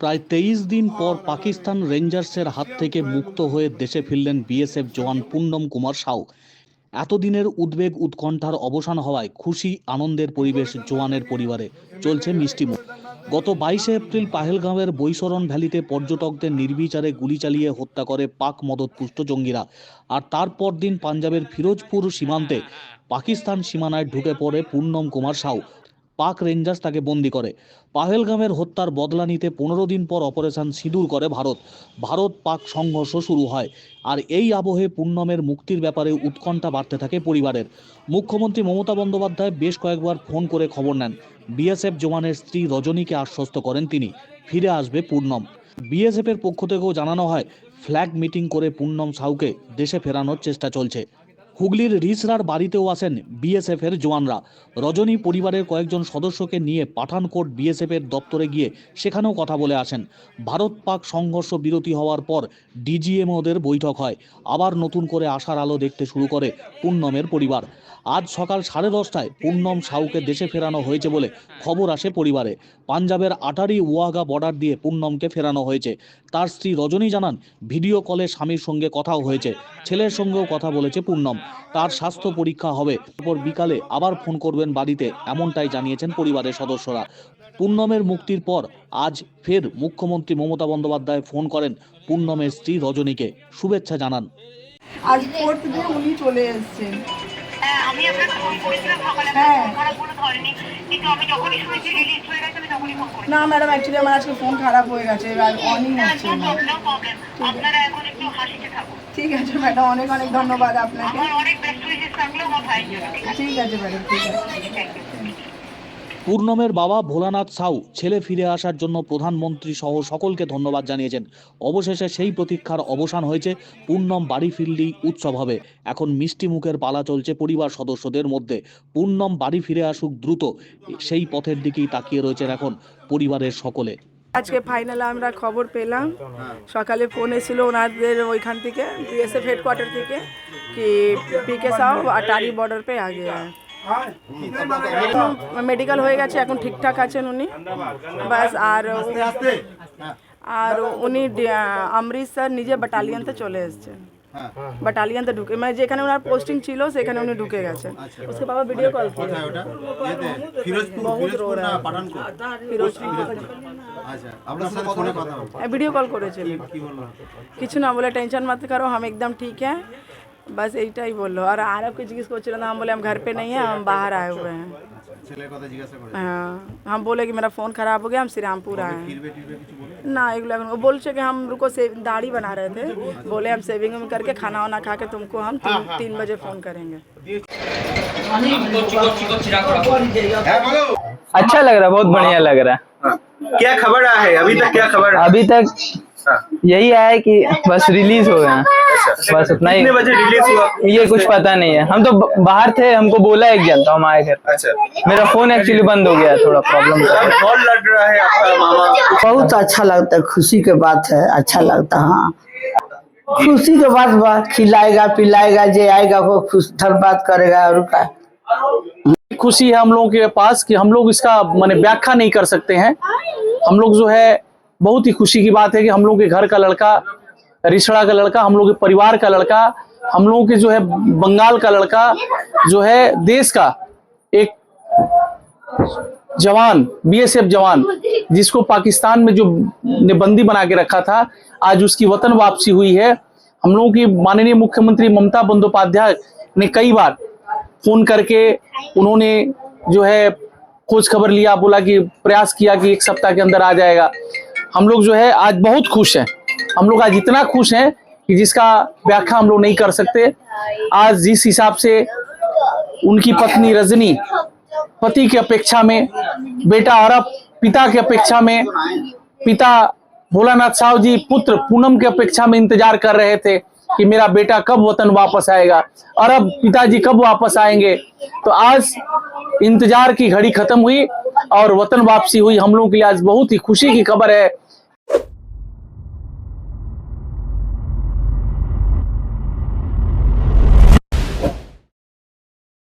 প্রায় তেইশ দিন পর পাকিস্তান রেঞ্জার্সের হাত থেকে মুক্ত হয়ে দেশে ফিরলেন বিএসএফ জওয়ান পুন্নম কুমার সাউ। এতদিনের উদ্বেগ উৎকণ্ঠার অবসান হওয়ায় খুশি, আনন্দের পরিবেশ জওয়ানের পরিবারে। চলছে মিষ্টিমুখ গত বাইশে এপ্রিল পাহেলগাঁওয়ের বৈশরণ ভ্যালিতে পর্যটকদের নির্বিচারে গুলি চালিয়ে হত্যা করে পাক মদতপুষ্ট জঙ্গিরা। আর তারপর দিন পাঞ্জাবের ফিরোজপুর সীমান্তে পাকিস্তান সীমানায় ঢুকে পড়ে পূর্ণম কুমার সাউ। পাক রেঞ্জার্স তাকে বন্দি করে। পাহেলগামের হত্যার বদলা নিতে পনেরো দিন পর অপারেশন সিঁদুর করে ভারত। ভারত পাক সংঘর্ষ শুরু হয় আর এই আবহে পূর্ণমের মুক্তির ব্যাপারে উৎকণ্ঠা বাড়তে থাকে পরিবারের। মুখ্যমন্ত্রী মমতা বন্দ্যোপাধ্যায় বেশ কয়েকবার ফোন করে খবর নেন। বিএসএফ জওয়ানের স্ত্রী রজনীকে আশ্বস্ত করেন তিনি। ফিরে আসবে পূর্ণম বিএসএফের পক্ষ থেকেও জানানো হয়, ফ্ল্যাগ মিটিং করে পূর্ণম সাউকে দেশে ফেরানোর চেষ্টা চলছে। হুগলির রিসরার বাড়িতেও আসেন বিএসএফ এর জওয়ানরা। রজনী পরিবারের কয়েকজন সদস্যকে নিয়ে পাঠানকোট বিএসএফ এর দপ্তরে গিয়ে সেখানেও কথা বলে আসেন। ভারত পাক সংঘর্ষ বিরতি হওয়ার পর ডিজিএমওদের বৈঠক হয়। আবার নতুন করে আশার আলো দেখতে শুরু করে পূর্ণমের পরিবার। আজ সকাল সাড়ে দশটায় পূর্ণম সাউকে দেশে ফেরানো হয়েছে বলে খবর আসে পরিবারে। পাঞ্জাবের আটারি ওয়াগা বর্ডার দিয়ে পূর্ণমকে ফেরানো হয়েছে। তার স্ত্রী রজনী জানান, ভিডিও কলে স্বামীর সঙ্গে কথাও হয়েছে। ছেলের সঙ্গেও কথা বলেছে পূর্ণম তার স্বাস্থ্য পরীক্ষা হবে। তারপর বিকালে আবার ফোন করবেন বাড়িতে, এমনটাই জানিয়েছেন পরিবারের সদস্যরা। পূর্ণমের মুক্তির পর আজ ফের মুখ্যমন্ত্রী মমতা বন্দ্যোপাধ্যায় ফোন করেন পূর্ণমের স্ত্রী রজনীকে। শুভেচ্ছা জানান। আজ ফোর্থ ডে উনি চলে এসেছেন। আমি আপনাকে ফোন করেছিলাম সকালে হ্যাঁ। ফোন কোনো ধরেনি। কিন্তু আমি যখনই শুনেছি রিলিজ হয়ে গেছে আমি তখনই ফোন করি না ম্যাডাম অ্যাকচুয়ালি আমার আজকে ফোন খারাপ হয়ে গেছে এবার অনই হচ্ছে না। নো প্রবলেম আপনারা এখন একটু হাসিতে থাকুন। ঠিক আছে ম্যাডাম অনেক অনেক ধন্যবাদ আপনাকে। আমার অনেক ব্যস্ত হয়েছে থাকলেও আমার ভাই ঠিক আছে? ম্যাডাম ঠিক আছে। থ্যাংক ইউ পূর্ণমের বাবা ভোলানাথ সাউ ছেলে ফিরে আসার জন্য প্রধানমন্ত্রী সহ সকলকে ধন্যবাদ জানিয়েছেন। অবশেষে সেই প্রতীক্ষার অবসান হয়েছে, পূর্ণম বাড়ি ফিরলেই উৎসব হবে। এখন মিষ্টি মুখের পালা চলছে পরিবার সদস্যদের মধ্যে। পূর্ণম বাড়ি ফিরে আসুক দ্রুত, সেই পথের দিকেই তাকিয়ে রয়েছেন এখন পরিবারের সকলে। আজকে ফাইনালে আমরা খবর পেলাম। সকালে ফোন এসেছিল ওনাদের ওইখান থেকে, বিএসএফ হেডকোয়ার্টার থেকে कि পিকে সাহ আটারি বর্ডার পে আগে। মেডিকেল হয়ে গেছে এখন ঠিকঠাক আছেন উনি বাস আর আর উনি ডি- অমৃতসর নিজে বাটালিয়নতে চলে এসেছেন বাটালিয়নতে ঢুকে মানে যেখানে ওনার পোস্টিং ছিল সেখানে উনি ঢুকে গেছেন उसके बाबा वीडियो कॉल किए কোথায় ওটা ইয়েতে ফিরোজপুর ফিরোজপুর না পাঠানকোট আচ্ছা আপনার সাথে ফোনে কথা হবে वीडियो कॉल করেছিল কি বললো কিছু না বলে टेंशन मत करो हम एकदम ठीक है बस বাস এইটাই और আর আরবকে জিজ্ঞেস করছিল না हम बोले हम घर पे नहीं हैं हम बाहर आए हुए हैं। हाँ हम बोले कि मेरा फ़ोन खराब हो गया हम श्रीरामपुर आए। हैं ना एक लगन वो बोल चुके हम रुको से दाढ़ी बना रहे थे। बोले हम सेविंग में करके खाना वाना खा के तुमको हम तीन, बजे फ़ोन करेंगे। अच्छा लग रहा बहुत बढ़िया लग रहा है। हाँ। क्या खबर है? अभी तक क्या खबर अभी तक यही आया कि बस रिलीज़ हो गया। बस उतना ही। बजे रिलीज़ हुआ? ये कुछ पता नहीं है। हम तो बाहर थे हमको बोला एक जन तो हम आए घर अच्छा। मेरा फ़ोन एक्चुअली बंद हो गया थोड़ा प्रॉब्लम कौन रहा है आपका मामा। बहुत अच्छा लगता है खुशी के बात है अच्छा लगता है हाँ। खुशी के बात बा खिलाएगा पिलाएगा जे आएगा वो खुश धन्यवाद करेगा और का। खुशी है हम लोगों के पास कि हम लोग इसका माने व्याख्या नहीं कर सकते हैं। हम लोग जो है बहुत ही खुशी की बात है कि हम लोग के घर का लड़का रिछड़ा का लड़का, हम लोग के परिवार का लड़का, हम लोगों के जो है बंगाल का लड़का, जो है देश का एक जवान बीएसएफ जवान, जिसको पाकिस्तान में जो ने बंदी बना के रखा था, आज उसकी वतन वापसी हुई है। हम लोगों की माननीय मुख्यमंत्री ममता बंदोपाध्याय ने कई बार फ़ोन करके उन्होंने जो है खोज खबर लिया, बोला कि प्रयास किया कि एक सप्ताह के अंदर आ जाएगा। हम लोग जो है आज बहुत खुश हैं। हम लोग आज इतना खुश हैं कि जिसका व्याख्या हम लोग नहीं कर सकते। आज जिस हिसाब से उनकी पत्नी रजनी पति की अपेक्षा में, बेटा अरब पिता की अपेक्षा में, पिता भोलानाथ साहु जी पुत्र पूनम की अपेक्षा में इंतज़ार कर रहे थे कि मेरा बेटा कब वतन वापस आएगा और अब पिताजी कब वापस आएँगे। तो आज इंतज़ार की घड़ी खत्म हुई। और वतन वापसी हुई। हम लोगों के लिए आज बहुत ही खुशी की खबर है।